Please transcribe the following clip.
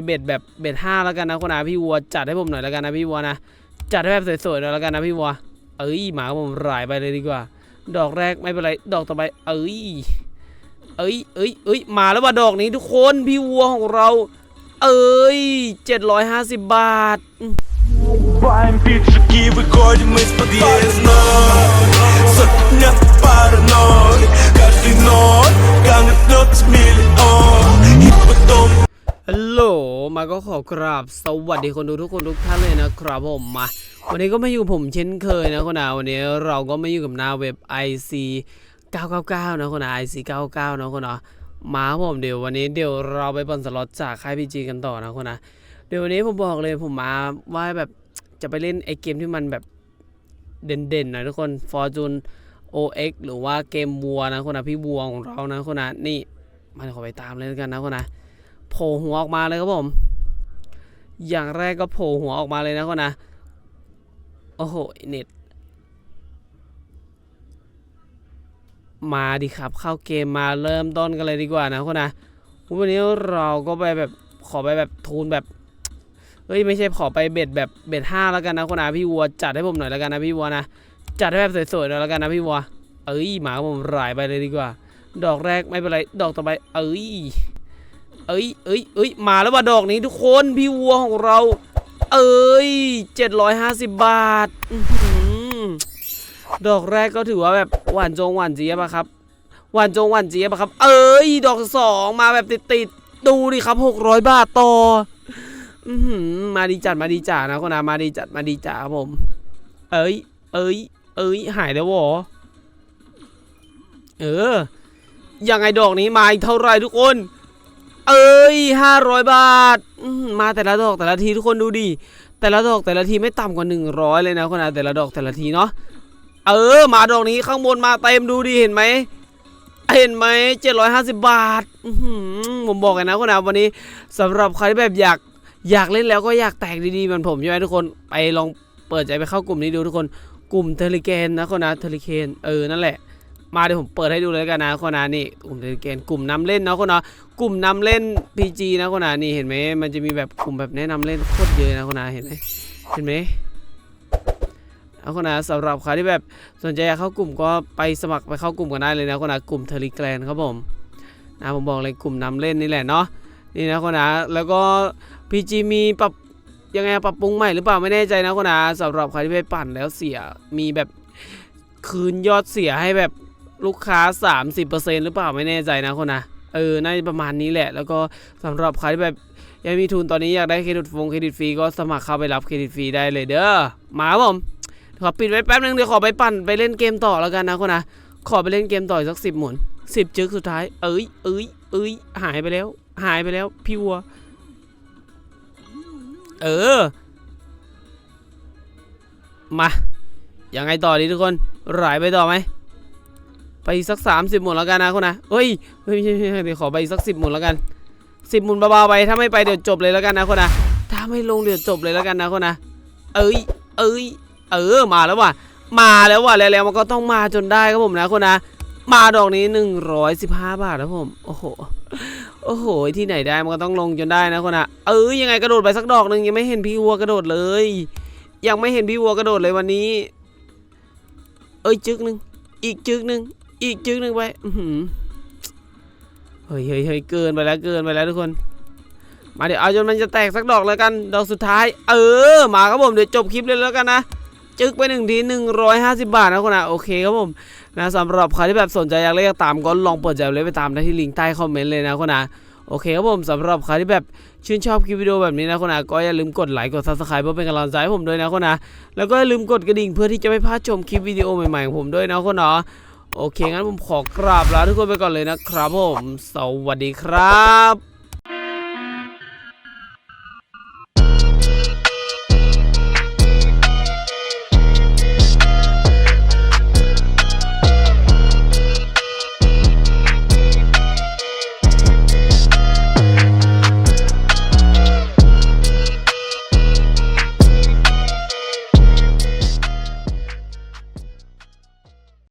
เบ็ดแบบเบ็ดห้าแล้วกันนะคนนะพี่วัวจัดให้ผมหน่อยแล้วกันนะพี่วัวนะจัดให้แบบสวยๆหน่อยแล้วกันนะพี่วัวเอ้ยหมาของผมรายไปเลยดีกว่า ดอกแรกไม่เป็นไรดอกต่อไปเอ้ยเอ้ยเอ้ยเอ้ยมาแล้วว่าดอกนี้ทุกคนพี่วัวของเรา เอ้ย750 บาท Баем пиджаки, выходим из подъездной Сотня паранойи Каждый ноль Камернется миллион มาก็ขอกราบสวัสดีคนดูทุกคนทุกท่านเลยนะครับผมมา วันนี้ก็ไมาอยู่ผมเช่นเคยนะคนนาวันนี้เราก็ไมาอยู่กับหน้าเว็บ IC 999 นะคนนา IC 99นะคนนามาครับผมเดี๋ยววันนี้เดี๋ยวเราไปปล้นสล็อตจากค่ายพีจีกันต่อนะคนนะเดี๋ยววันนี้ผมบอกเลยผมมาว่าแบบจะไปเล่นไอเกมที่มันแบบเด่นๆหน่อยทุกคน Fortune OX หรือว่าเกมวัวนะคนนะพี่วัวของเรานะคนนะนี่มาเดี๋ยวขอไปตามเลยแล้วกันนะคนนะ โผล่หัวออกมาเลยครับผม อย่างแรกก็โผล่หัวออกมาเลยนะคนนะ โอ้โหเน็ต มาดิครับ เข้าเกมมาเริ่มต้นกันเลยดีกว่านะคนนะ วันนี้เราก็ไปแบบขอไปแบบทูนแบบเฮ้ยไม่ใช่ขอไปเบ็ดแบบเบ็ดห้าแล้วกันนะคนนะพี่วัวจัดให้ผมหน่อยแล้วกันนะพี่วัวนะจัดให้แบบสวยๆหน่อยแล้วกันนะพี่วัวเอ้ยหมาผมรายไปเลยดีกว่า ดอกแรกไม่เป็นไร ดอกต่อไป เอ้ย เอ้ยเอ้ยเอ้ยมาแล้วว่าดอกนี้ทุกคนพี่วัวของเรา เอ้ย750บาทอื้อหือดอกแรกก็ถือว่าแบบหวานจงหวานเจี๊ยบอะครับ หวานจงหวานเจี๊ยบอะครับ เอ้ยดอกสองมาแบบติดๆดูดิครับ600บาทต่ออือมาดีจัดมาดีจ่านะคนนะมาดีจัดมาดีจ่าครับผม เอ้ย เอ้ย เอ้ย หายแล้วหรอเออยังไงดอกนี้มาอีกเท่าไหร่ทุกคน เอ้ยห้าร้อยบาท มาแต่ละดอกแต่ละทีทุกคนดูดิ แต่ละดอกแต่ละทีไม่ต่ำกว่าหนึ่งร้อยเลยนะคนนะแต่ละดอกแต่ละทีเนาะ เออ มาดอกนี้ข้างบนมาเต็มดูดิเห็นไหมเห็นไหมเจ็ดร้อยห้าสิบบาทผมบอกเลยนะคนนะวันนี้สำหรับใครที่แบบอยากอยากเล่นแล้วก็อยากแตกดีๆเหมือนผมใช่ไหมทุกคน ไปลองเปิดใจไปเข้ากลุ่มนี้ดูทุกคน กลุ่มเทเลเกนนะคนนะเทเลเคนเออนั่นแหละ มาเดี๋ยวผมเปิดให้ดูเลยกันนะคนนะนี่กลุ่มเทเลเกนกลุ่มนำเล่นเนาะคนนะกลุ่มนำเล่น PG นะคนนานี่เห็นไหมมันจะมีแบบกลุ่มแบบแนะนำเล่นโคตรเยอะนะคนนาเห็นไหมเห็นไหมเอาคนนาสำหรับใครที่แบบสนใจอยากเข้ากลุ่มก็ไปสมัครไปเข้ากลุ่มกันได้เลยนะคนนากลุ่มเทลิแกรนครับผมนะผมบอกเลยกลุ่มนำเล่นนี่แหละเนาะนี่นะคนนาแล้วก็ PG มีปรับยังไงปรับปรุงใหม่หรือเปล่าไม่แน่ใจนะคนนาสำหรับใครที่ไปปั่นแล้วเสียมีแบบคืนยอดเสียให้แบบ ลูกค้า 30%หรือเปล่าไม่แน่ใจนะคนนะเออน่าจะประมาณนี้แหละ แล้วก็สำหรับใครที่แบบยังมีทุนตอนนี้อยากได้เครดิตฟงเครดิตฟรีก็สมัครเข้าไปรับเครดิตฟรีได้เลยเด้อมาครับผมขอปิดไว้แป๊บนึงเดี๋ยวขอไปปั่นไปเล่นเกมต่อแล้วกันนะคนนะขอไปเล่นเกมต่อสักสิบหมุนสิบจึกสุดท้าย เอ้ยเอ้ยเอ้ยหายไปแล้ว หายไปแล้วพี่วัว เออ มายังไงต่อดีทุกคนไหลไปต่อไหม ไปสักสามสิบหมุนแล้วกันนะคนนะเฮ้ยไม่ใช่ไม่ใช่เดี๋ยวขอไปสักสิบหมุนแล้วกันสิบหมุนเบาๆไปถ้าไม่ไปเดี๋ยวจบเลยแล้วกันนะคนนะถ้าไม่ลงเดี๋ยวจบเลยแล้วกันนะคนนะเอ้ยเอ้ยเออมาแล้วว่ะมาแล้วว่ะแล้วๆมันก็ต้องมาจนได้ครับผมนะคนนะมาดอกนี้หนึ่งร้อยสิบห้าบาทครับผมโอ้โหโอ้โหที่ไหนได้มันก็ต้องลงจนได้นะคนนะเอ้ยยังไงกระโดดไปสักดอกหนึ่งยังไม่เห็นพี่วัวกระโดดเลย ยังไม่เห็นพี่วัวกระโดดเลยวันนี้ เอ้ยจึกหนึ่งอีกจึกหนึ่ง อีกจึงหนึ่งไปเฮ้ยเฮ้ยเฮ้ยเกินไปแล้วเกินไปแล้วทุกคน มาเดี๋ยวเอาจนมันจะแตกสักดอกแล้วกันดอกสุดท้าย เออ มาครับผมเดี๋ยวจบคลิปเลยแล้วกันนะจึกไปหนึ่งทีหนึ่งร้อยห้าสิบบาทนะคนนะโอเคครับผมนะสำหรับใครที่แบบสนใจอยากเล่นอยากตามก็ลองเปิดใจเลยไปตามได้ที่ลิงก์ใต้คอมเมนต์เลยนะคนนะโอเคครับผมสำหรับใครที่แบบชื่นชอบคลิปวิดีโอแบบนี้นะคนนะก็อย่าลืมกดไลค์กดซับสไครป์เพื่อเป็นกำลังใจให้ผมด้วยนะคนนะแล้วก็อย่าลืมกดกระดิ่งเพื่อที่จะไม่พลาดชมคลิปวิดีโอใหม่ๆของผมด้วยนะคนนะ โอเคงั้นผมขอกราบลาทุกคนไปก่อนเลยนะครับผม สวัสดีครับ